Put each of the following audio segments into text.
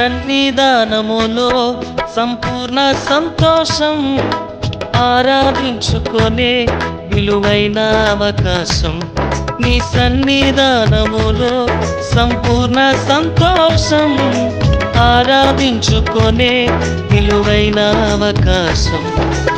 సన్నిధానములో సంపూర్ణ సంతోషం ఆరాధించుకునే విలువైన అవకాశం. నీ సన్నిధానములో సంపూర్ణ సంతోషం ఆరాధించుకొనే విలువైన అవకాశం.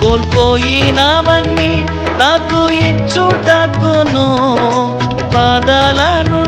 కోల్పోయినవన్నీ నాకు ఇచ్చుటకును పాదాల నుండి